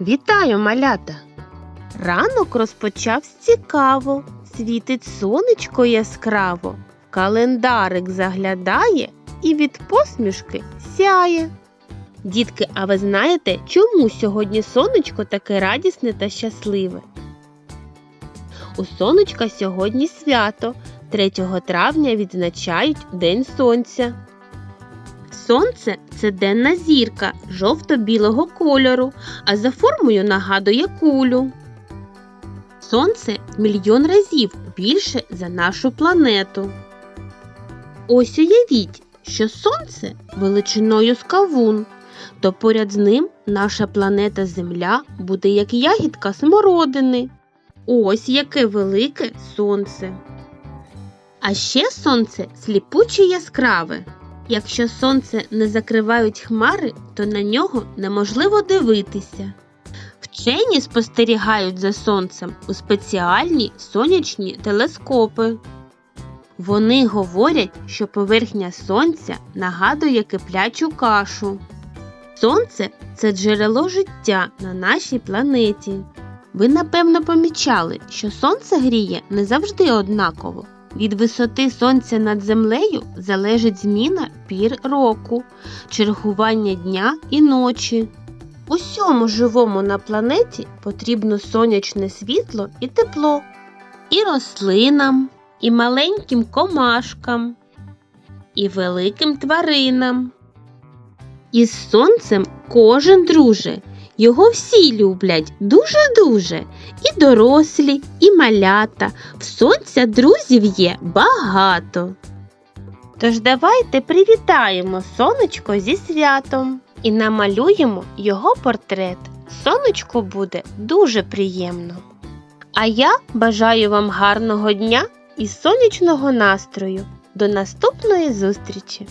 Вітаю, малята! Ранок розпочався цікаво, світить сонечко яскраво, календарик заглядає і від посмішки сяє. Дітки, а ви знаєте, чому сьогодні сонечко таке радісне та щасливе? У сонечка сьогодні свято. 3 травня відзначають День Сонця. Сонце це денна зірка жовто-білого кольору, а за формою нагадує кулю. Сонце мільйон разів більше за нашу планету. Ось уявіть, що сонце величиною з кавун, то поряд з ним наша планета Земля буде як ягідка смородини. Ось яке велике сонце. А ще сонце сліпуче яскраве. Якщо сонце не закривають хмари, то на нього неможливо дивитися. Вчені спостерігають за сонцем у спеціальні сонячні телескопи. Вони говорять, що поверхня сонця нагадує киплячу кашу. Сонце це джерело життя на нашій планеті. Ви напевно помічали, що сонце гріє не завжди однаково. Від висоти сонця над землею залежить зміна пір року, чергування дня і ночі. Усьому живому на планеті потрібно сонячне світло і тепло, і рослинам, і маленьким комашкам, і великим тваринам. Із сонцем кожен друже, його всі люблять дуже-дуже, і дорослі, і малята. В сонця друзів є багато. Тож давайте привітаємо сонечко зі святом і намалюємо його портрет. Сонечку буде дуже приємно. А я бажаю вам гарного дня і сонячного настрою. До наступної зустрічі!